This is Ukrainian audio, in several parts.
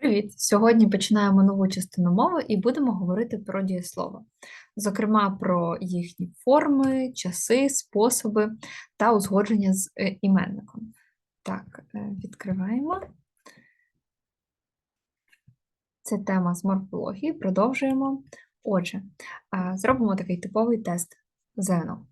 Привіт! Сьогодні починаємо нову частину мови і будемо говорити про дієслова, зокрема про їхні форми, часи, способи та узгодження з е, іменником. Так, е, відкриваємо. Це тема з морфології. Продовжуємо. Отже, е, зробимо такий типовий тест ЗНО.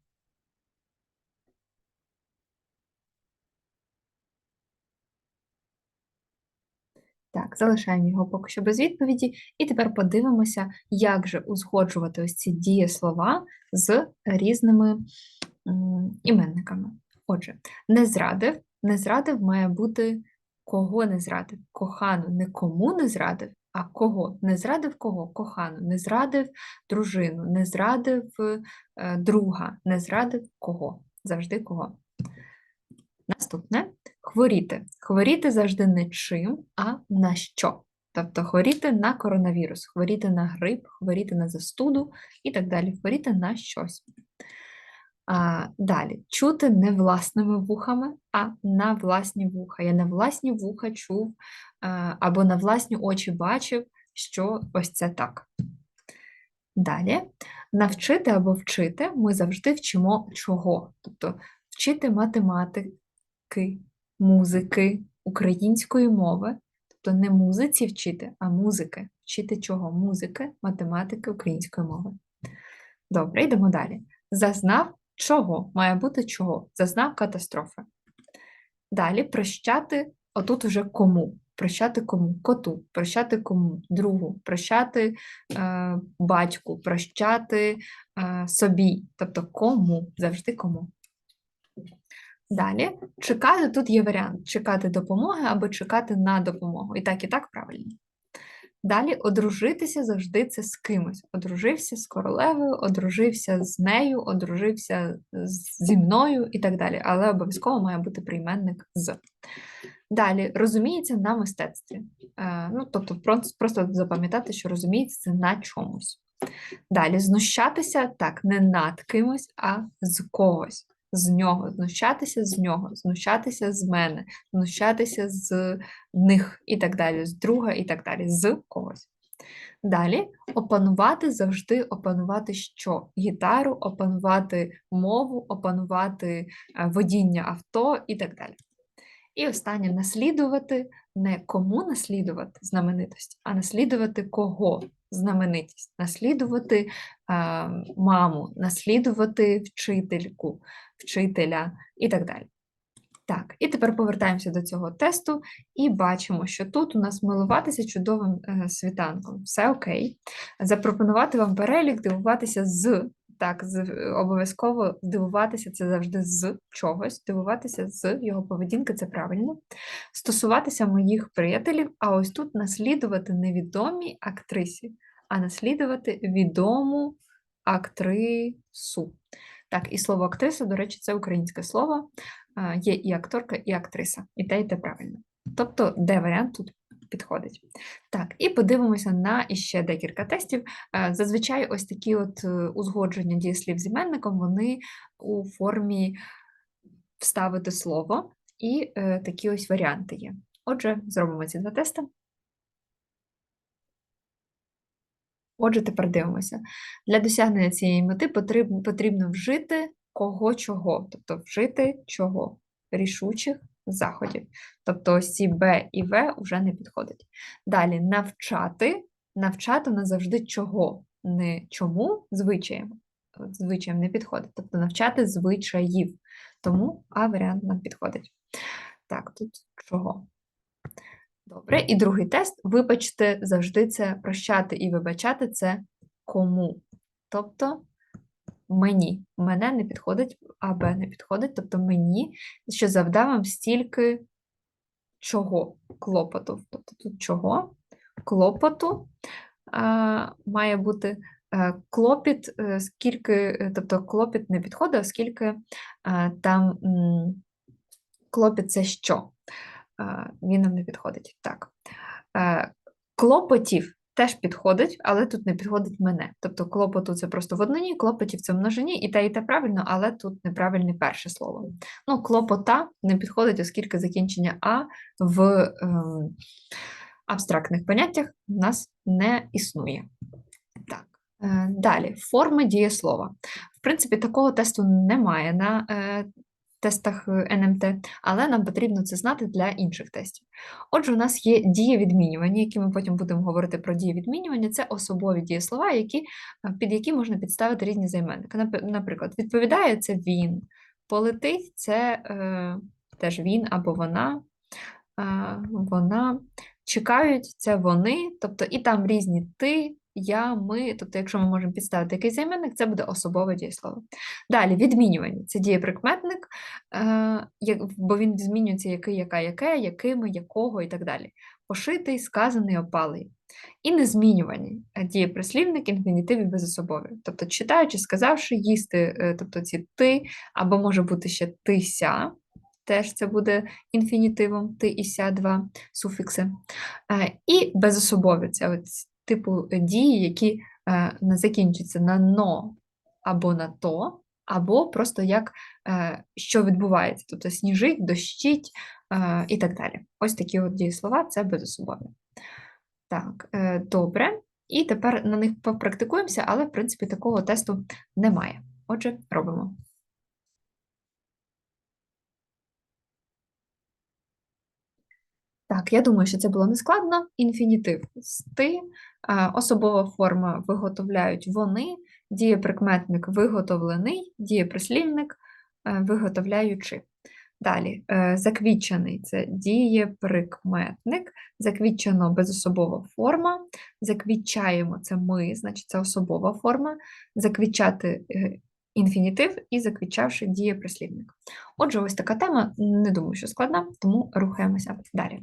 Так, залишаємо його поки що без відповіді, і тепер подивимося, як же узгоджувати ось ці дієслова з різними іменниками. Отже, не зрадив, не зрадив має бути кого не зрадив. Кохану не кому не зрадив, а кого. Не зрадив кого? Кохану, не зрадив дружину, не зрадив е, друга, не зрадив кого. Завжди кого. Наступне хворіти. Хворіти завжди не чим, а на що. Тобто хворіти на коронавірус, хворіти на грип, хворіти на застуду і так далі. Хворіти на щось. А, Далі чути не власними вухами, а на власні вуха. Я на власні вуха чув а, або на власні очі бачив, що ось це так. Далі, навчити або вчити ми завжди вчимо чого. Тобто вчити математики, музики, української мови, тобто не музиці вчити, а музики. Вчити чого? Музики, математики, української мови. Добре, йдемо далі. Зазнав чого? Має бути чого? Зазнав катастрофи. Далі прощати, отут вже кому. Прощати кому? Коту, прощати кому, другу, прощати е, батьку, прощати е, собі, тобто кому, завжди кому. Далі, чекати, тут є варіант: чекати допомоги або чекати на допомогу. І так, і так правильно. Далі одружитися завжди це з кимось. Одружився з королевою, одружився з нею, одружився зі мною і так далі. Але обов'язково має бути прийменник з. Далі розуміється на мистецтві. Е, ну, Тобто, просто запам'ятати, що розуміється це на чомусь. Далі знущатися так, не над кимось, а з когось з нього, знущатися з нього, знущатися з мене, знущатися з них і так далі, з друга і так далі, з когось. Далі опанувати завжди опанувати що? Гітару, опанувати мову, опанувати е, водіння авто і так далі. І останнє наслідувати не кому наслідувати знаменитості, а наслідувати кого знаменитість, наслідувати а, маму, наслідувати вчительку, вчителя і так далі. Так, і тепер повертаємося до цього тесту і бачимо, що тут у нас милуватися чудовим е, світанком. Все окей. Запропонувати вам перелік, дивуватися з так, обов'язково дивуватися це завжди з чогось, дивуватися з його поведінки це правильно. Стосуватися моїх приятелів, а ось тут наслідувати невідомій актрисі, а наслідувати відому актрису. Так, і слово актриса, до речі, це українське слово, є і акторка, і актриса. І те, і те правильно. Тобто, де варіант тут підходить. Так, і подивимося на іще декілька тестів. Е, зазвичай ось такі от е, узгодження дієслів з іменником, вони у формі вставити слово, і е, такі ось варіанти є. Отже, зробимо ці два тести. Отже, тепер дивимося. Для досягнення цієї мети потрібно вжити кого чого, тобто вжити чого рішучих заходів. Тобто ось ці Б і В вже не підходять. Далі навчати. Навчати нас завжди чого, не чому звичаєм. Звичаєм не підходить. Тобто навчати звичаїв. Тому А варіант нам підходить. Так, тут чого? Добре, і другий тест. Вибачте, завжди це прощати і вибачати це кому. Тобто мені. Мене не підходить, а не підходить, тобто мені, що завдав вам стільки чого клопоту. Тобто тут чого? Клопоту а, має бути е, клопіт, е, скільки, е, тобто клопіт не підходить, оскільки там клопіт це що? Він нам не підходить. Так. Клопотів теж підходить, але тут не підходить мене. Тобто клопоту це просто в однині, клопотів це в множині, і те, і те правильно, але тут неправильне перше слово. Ну, клопота не підходить, оскільки закінчення А в ем, абстрактних поняттях в нас не існує. Так, е, далі форми дієслова. В принципі, такого тесту немає на е, тестах е, НМТ, але нам потрібно це знати для інших тестів. Отже, у нас є дієвідмінювання, які ми потім будемо говорити про дієвідмінювання. Це особові дієслова, які, е, під які можна підставити різні займенники. Наприклад, відповідає це він, полетить це е, теж він або вона. Е, вона чекають це вони, тобто і там різні ти, я, ми, тобто, якщо ми можемо підставити якийсь займенник, це буде особове дієслово. Далі відмінювання це дієприкметник, е, бо він змінюється який, яка, яке, якими, якого і так далі. Пошитий, сказаний, опалий. І незмінювання дієприслівник, інфінітив і безособові. Тобто, читаючи, сказавши, їсти, е, тобто ці ти, або може бути ще тися, теж це буде інфінітивом, ти і ся два суфікси. Е, і безособові це ось типу е, дії, які е, не закінчуються на но або на то, або просто як що відбувається, тобто сніжить, дощить і так далі. Ось такі от дієслова це безособові. Так, добре. І тепер на них попрактикуємося, але, в принципі, такого тесту немає. Отже, робимо. Так, я думаю, що це було нескладно. Інфінітив сти, особова форма виготовляють вони, дієприкметник виготовлений, дієприслівник виготовляючи. Далі, е, заквічений це дієприкметник, заквічено безособова форма, заквічаємо це ми, значить це особова форма, заквічати е, інфінітив і заквічавши дієприслівник. Отже, ось така тема, не думаю, що складна, тому рухаємося далі.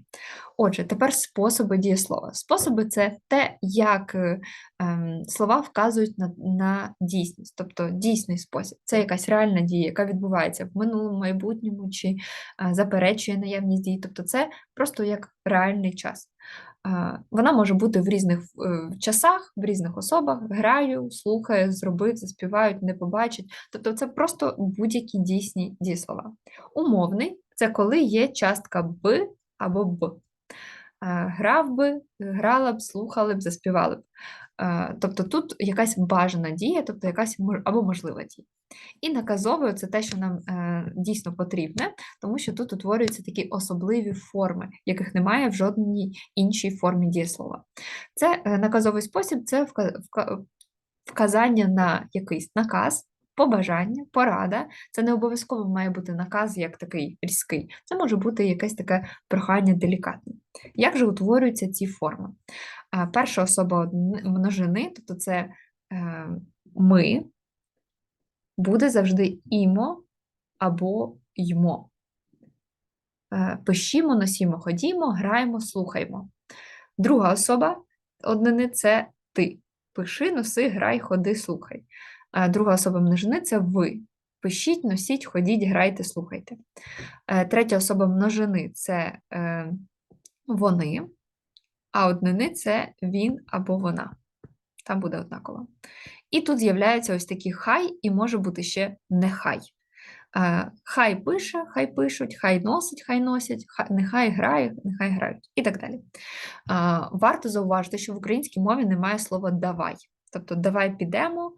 Отже, тепер способи дієслова. Способи це те, як ем, слова вказують на на дійсність, тобто дійсний спосіб. Це якась реальна дія, яка відбувається в минулому, майбутньому чи е, заперечує наявність дій. Тобто, це просто як реальний час. Вона може бути в різних е, часах, в різних особах. Граю, слухаю, зробив, заспівають, не побачить. Тобто це просто будь-які дійсні дієслова. Умовний це коли є частка б або б. Грав би, грала б, слухали б, заспівали б. Тобто тут якась бажана дія, тобто якась або можлива дія. І наказовою це те, що нам е, дійсно потрібне, тому що тут утворюються такі особливі форми, яких немає в жодній іншій формі дієслова. Це е, наказовий спосіб це вказання на якийсь наказ, побажання, порада. Це не обов'язково має бути наказ як такий різкий. Це може бути якесь таке прохання делікатне. Як же утворюються ці форми? Перша особа множини, тобто це е, ми буде завжди імо або ймо. Е, пишімо, носімо, ходімо, граємо, слухаймо. Друга особа однини це ти. Пиши, носи, грай, ходи, слухай. Друга особа множини це ви. Пишіть, носіть, ходіть, грайте, слухайте. Е, третя особа множини це вони, а однини це він або вона. Там буде однаково. І тут з'являються ось такі хай, і може бути ще нехай. Хай пише, хай пишуть, хай носить, хай носять, хай, нехай грає, нехай грають і так далі. Варто зауважити, що в українській мові немає слова давай. Тобто давай підемо,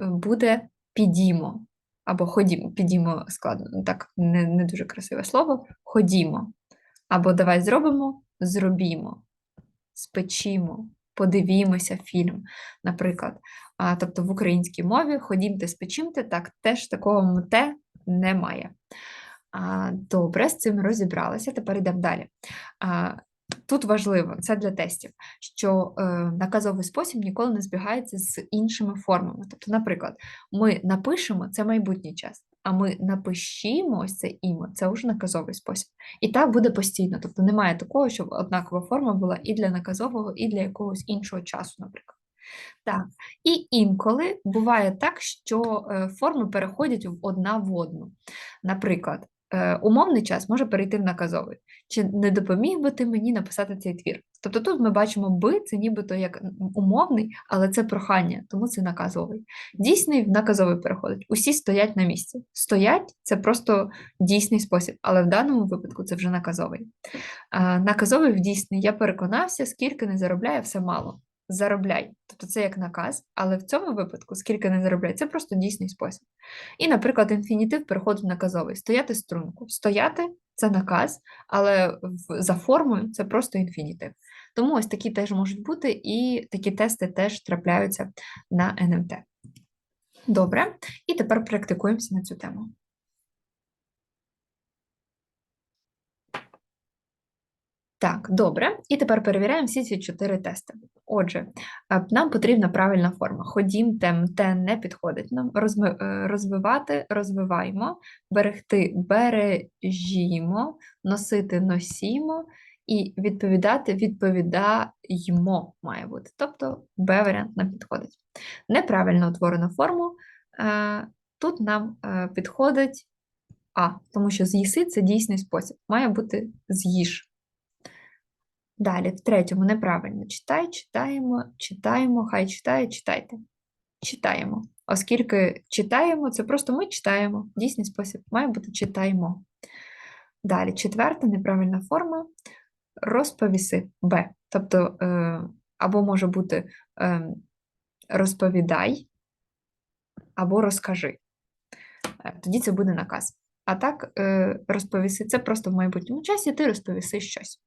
буде підімо. Або ходімо, підімо складно, так не не дуже красиве слово. Ходімо. Або давай зробимо, зробімо, спечімо, подивімося фільм, наприклад. А, Тобто в українській мові ходімте, спечімте, так теж такого мте немає. А, Добре, з цим розібралися, тепер йдемо далі. А, Тут важливо, це для тестів, що е, наказовий спосіб ніколи не збігається з іншими формами. Тобто, наприклад, ми напишемо це майбутній час, а ми напишімо ось це імо, це вже наказовий спосіб. І так буде постійно. Тобто немає такого, щоб однакова форма була і для наказового, і для якогось іншого часу, наприклад. Так, і інколи буває так, що е, форми переходять одна в одну. Наприклад, е, умовний час може перейти в наказовий. Чи не допоміг би ти мені написати цей твір? Тобто тут ми бачимо би, це нібито як умовний, але це прохання, тому це наказовий. Дійсний в наказовий переходить. Усі стоять на місці. Стоять це просто дійсний спосіб, але в даному випадку це вже наказовий. Наказовий в дійсний я переконався, скільки не заробляє, все мало. Заробляй. Тобто це як наказ, але в цьому випадку, скільки не заробляй, це просто дійсний спосіб. І, наприклад, інфінітив переходить в наказовий. Стояти струнку. Стояти це наказ, але за формою це просто інфінітив. Тому ось такі теж можуть бути, і такі тести теж трапляються на НМТ. Добре, і тепер практикуємося на цю тему. Так, добре. І тепер перевіряємо всі ці чотири тести. Отже, е, нам потрібна правильна форма. Ходім, тем, те не підходить нам. Е, Розвивати, розвиваємо, берегти, бережімо, носити, носімо, і відповідати, відповідаємо має бути. Тобто Б варіант нам підходить. Неправильно утворену форму. е, Тут нам е, підходить А, тому що з'їси це дійсний спосіб. Має бути з'їж. Далі, в третьому неправильно. Читай, читаємо, читаємо, хай читає, читайте. Читаємо. Оскільки читаємо, це просто ми читаємо. Дійсний спосіб має бути читаємо. Далі, четверта неправильна форма розповіси Б. Тобто, е, або може бути е, розповідай, або розкажи. Е, тоді це буде наказ. А так, е, розповіси це просто в майбутньому часі, ти розповіси щось.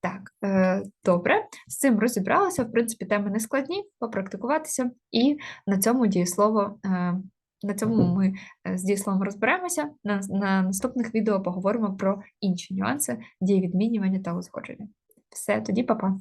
Так, е, добре, з цим розібралися. В принципі, теми не складні, попрактикуватися, і на цьому дієслово, е, на цьому ми е, з дієсловом розберемося. На, на наступних відео поговоримо про інші нюанси дієвідмінювання та узгодження. Все, тоді па-па.